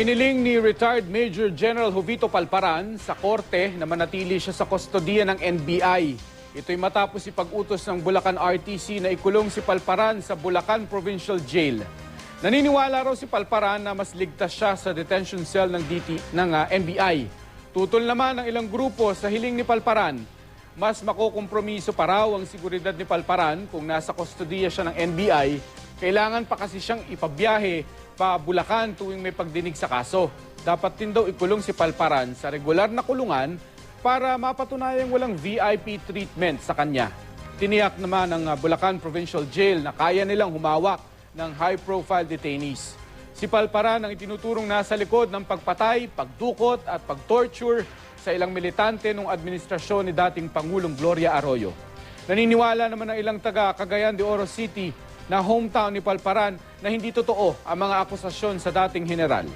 Hiniling ni retired Major General Jovito Palparan sa korte na manatili siya sa kustodiya ng NBI. Ito'y matapos ipag-utos ng Bulacan RTC na ikulong si Palparan sa Bulacan Provincial Jail. Naniniwala raw si Palparan na mas ligtas siya sa detention cell ng, DT, ng ah, NBI. Tutol naman ng ilang grupo sa hiling ni Palparan mas makukompromiso pa raw ang seguridad ni Palparan kung nasa kustodiya siya ng NBI, kailangan pa kasi siyang ipabiyahe pa Bulacan tuwing may pagdinig sa kaso. Dapat din daw ikulong si Palparan sa regular na kulungan para mapatunayang walang VIP treatment sa kanya. Tiniyak naman ng uh, Bulacan Provincial Jail na kaya nilang humawak ng high-profile detainees. Si Palparan ang itinuturong nasa likod ng pagpatay, pagdukot at pagtorture sa ilang militante ng administrasyon ni dating Pangulong Gloria Arroyo. Naniniwala naman ng ilang taga Cagayan de Oro City na hometown ni Palparan na hindi totoo ang mga akusasyon sa dating general.